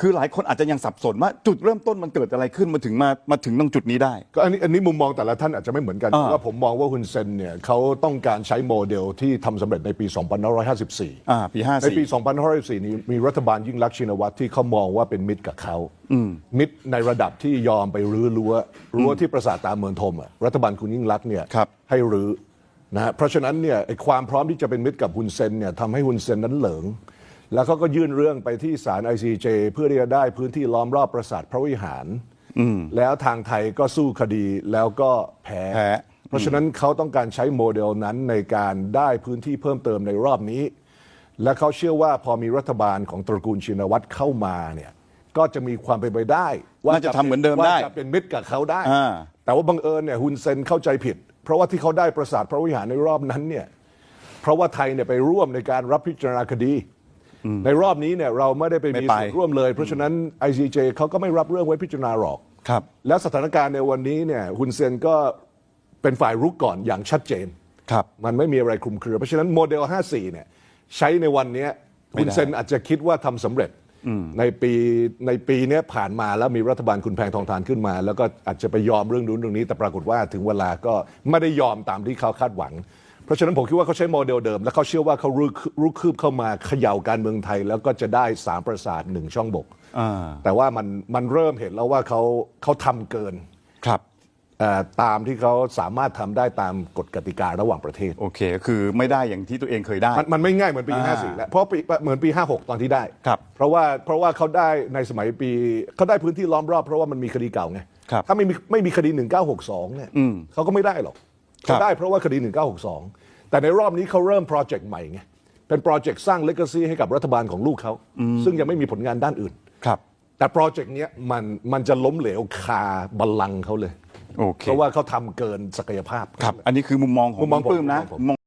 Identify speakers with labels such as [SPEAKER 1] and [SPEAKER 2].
[SPEAKER 1] คือหลายคนอาจจะยังสับสนว่าจุดเริ่มต้นมันเกิดอะไรขึ้นมาถึงมามาถึงตรงจุดนี้ได้
[SPEAKER 2] ก็อันนี้อันนี้มุมมองแต่ละท่านอาจจะไม่เหมือนกัน
[SPEAKER 1] อ่า
[SPEAKER 2] เพราะว่าผมมองว่าฮุนเซนเนี่ยเขาต้องการใช้โมเดลที่ทำสำเร็จในปี 2554
[SPEAKER 1] อ่าปีห้า
[SPEAKER 2] ในปี
[SPEAKER 1] สี่
[SPEAKER 2] 2554 นี้มีรัฐบาลยิ่งรักษณ์ชินวัตรที่เขามองว่าเป็นมิตรกับเขา มิตรในระดับที่ยอมไปรื้อรั้ว รั้วที่ปราสาทตาเมืองทมอะรัฐบาลคุณยิ่งรักษณ์เนี่ย
[SPEAKER 1] ครับ
[SPEAKER 2] ให้รื้อนะฮะเพราะฉะนั้นเนี่ยไอ้ความพร้อมที่จะเป็นมิตรกับฮุนเซนเนี่ยทำให้ฮุนเซนนั้นเหลิง แล้วเขาก็ยื่นเรื่องไปที่ศาล ICJ เพื่อที่จะได้พื้นที่ล้อมรอบปราสาทพระวิหาร แล้วทางไทยก็สู้คดีแล้วก็แพ้
[SPEAKER 1] แพ้
[SPEAKER 2] เพราะฉะนั้นเขาต้องการใช้โมเดลนั้นในการได้พื้นที่เพิ่มเติมในรอบนี้ และเขาเชื่อว่าพอมีรัฐบาลของตระกูลชินวัตรเข้ามาเนี่ยก็จะมีความเป็นไปได้
[SPEAKER 1] น่าจะทำเหมือนเดิมได้
[SPEAKER 2] ว่าจะเป็นมิตรกับเขาได้
[SPEAKER 1] อ่า
[SPEAKER 2] แต่ว่าบังเอิญเนี่ยฮุนเซนเข้าใจผิด เพราะว่าที่เขาได้ปราสาทพระวิหารในรอบนั้นเนี่ยเพราะว่าไทยเนี่ยไปร่วมในการรับพิจารณาคดี ในรอบนี้เนี่ยเราไม่ได้ไป
[SPEAKER 1] ไม่
[SPEAKER 2] มี
[SPEAKER 1] ไป
[SPEAKER 2] ส่วนร่วมเลย เพราะฉะนั้น ICJ เขาก็ไม่รับเรื่องไว้พิจารณาหรอก
[SPEAKER 1] ครับ
[SPEAKER 2] แล้วสถานการณ์ในวันนี้เนี่ยฮุนเซนก็เป็นฝ่ายรุกก่อนอย่างชัดเจน
[SPEAKER 1] ครับ
[SPEAKER 2] มันไม่มีอะไรคลุมเครือ เพราะฉะนั้นโมเดล 54 เนี่ยใช้ในวันเนี้ย
[SPEAKER 1] ไม่ได้
[SPEAKER 2] คุณเซนอาจจะคิดว่าทำสำเร็จในปีในปีเนี้ยผ่านมาแล้วมีรัฐบาลคุณแพงทองทานขึ้นมา แล้วก็อาจจะไปยอมเรื่องนู้นเรื่องนี้ แต่ปรากฏว่าถึงเวลาก็ไม่ได้ยอมตามที่เขาคาดหวัง เพราะฉะนั้นผมคิดว่าเขาใช้โมเดลเดิม และเขาเชื่อว่าเขารุกรุกคืบเข้ามาเขย่าการเมืองไทย แล้วก็จะได้สามประสาทหนึ่งช่องบก
[SPEAKER 1] อ่า
[SPEAKER 2] แต่ว่ามันมันเริ่มเห็นแล้วว่าเขาเขาทำเกิน
[SPEAKER 1] ครับ
[SPEAKER 2] เอ่อตามที่เขาสามารถทำได้ตามกฎกติการะหว่างประเทศ
[SPEAKER 1] โอเคก็คือไม่ได้อย่างที่ตัวเองเคยได้
[SPEAKER 2] มันมันไม่ง่ายเหมือนปี
[SPEAKER 1] อ่า
[SPEAKER 2] 54 แล้วเพราะปีเหมือนปี 56 ตอนที่ได้
[SPEAKER 1] ครับ
[SPEAKER 2] เพราะว่าเพราะว่าเขาได้ในสมัยปีเขาได้พื้นที่ล้อมรอบเพราะว่ามันมีคดีเก่าไง
[SPEAKER 1] ครับ
[SPEAKER 2] ถ้าไม่มีไม่มีคดี 1962 เนี่ยเขาก็ไม่ได้หรอก
[SPEAKER 1] ครั
[SPEAKER 2] เขา
[SPEAKER 1] บ
[SPEAKER 2] ได้เพราะว่าคดี 1962 แต่ในรอบนี้เขาเริ่มโปรเจกต์ใหม่ไง เป็นโปรเจกต์สร้างเลก a ซีให้กับรัฐบาลของลูกเขา ซึ่งยังไม่มีผลงานด้านอื่น
[SPEAKER 1] ครับ
[SPEAKER 2] แต่โปรเจกต์เนี้ยมันมันจะล้มเหลวคาบัลลังก์เขาเลย
[SPEAKER 1] โอเค
[SPEAKER 2] เพราะว่าเขาทำเกินศักยภาพ
[SPEAKER 1] ครับ อันนี้คือมุมมองของ
[SPEAKER 2] มุมมองผม
[SPEAKER 1] ปื้มนะ
[SPEAKER 2] มุมมองผม
[SPEAKER 1] มุมมอง